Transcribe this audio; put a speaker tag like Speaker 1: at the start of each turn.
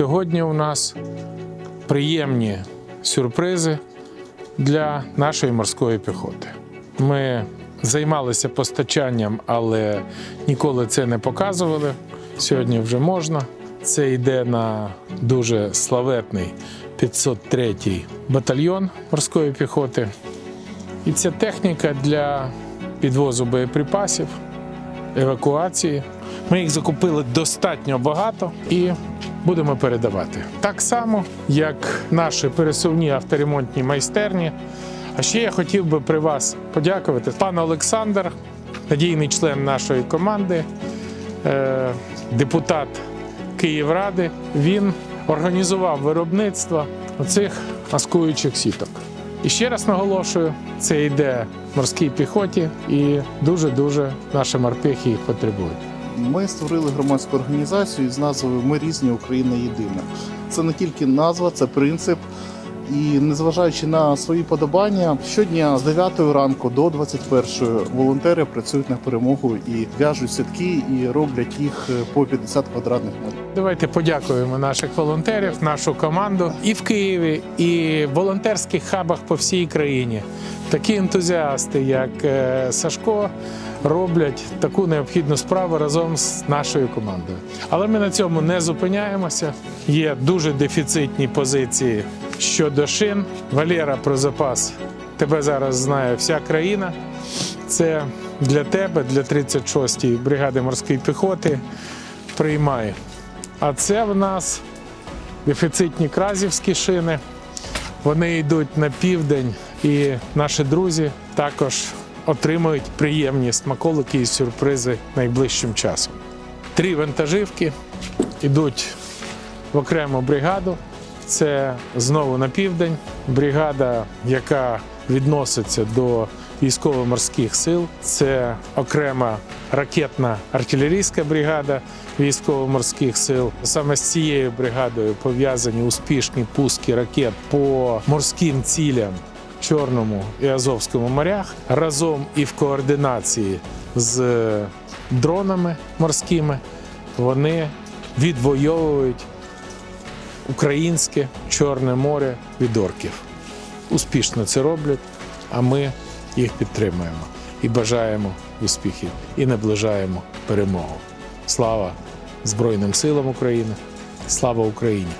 Speaker 1: Сьогодні у нас приємні сюрпризи для нашої морської піхоти. Ми займалися постачанням, але ніколи це не показували. Сьогодні вже можна. Це йде на дуже славетний 503-й батальйон морської піхоти. І ця техніка для підвозу боєприпасів, евакуації. Ми їх закупили достатньо багато і будемо передавати. Так само, як наші пересувні авторемонтні майстерні. А ще я хотів би при вас подякувати пан Олександр, надійний член нашої команди, е, депутат Київради. Він організував виробництво оцих маскуючих сіток. І ще раз наголошую, це йде морській піхоті, і дуже-дуже наші морпехи їх потребують.
Speaker 2: Ми створили громадську організацію з назвою Ми різні Україна єдина. Це не тільки назва, це принцип. І незважаючи на свої подобання, щодня з 9 ранку до 21 волонтери працюють на перемогу і в'яжуть сітки, і роблять їх по 50 квадратних метрів.
Speaker 1: Давайте подякуємо наших волонтерів, нашу команду і в Києві, і в волонтерських хабах по всій країні. Такі ентузіасти, як е, Сашко, роблять таку необхідну справу разом з нашою командою. Але ми на цьому не зупиняємося. Є дуже дефіцитні позиції щодо шин. Валера про запас тебе зараз знає вся країна. Це для тебе, для 36-ї бригади морської піхоти. Приймай. А це в нас дефіцитні кразівські шини. Вони йдуть на південь, і наші друзі також отримують приємні смаколики і сюрпризи найближчим часом. Три вантажівки йдуть в окрему бригаду. Це знову на південь. Бригада, яка відноситься до військово-морських сил. Це окрема ракетна артилерійська бригада військово-морських сил. Саме з цією бригадою пов'язані успішні пуски ракет по морським цілям Чорному і Азовському морях разом і в координації з дронами морськими. Вони відвоюють українське Чорне море від орків. Успішно це роблять, а ми їх підтримуємо і бажаємо успіхів і наближаємо перемогу. Слава Збройним силам України! Слава Україні!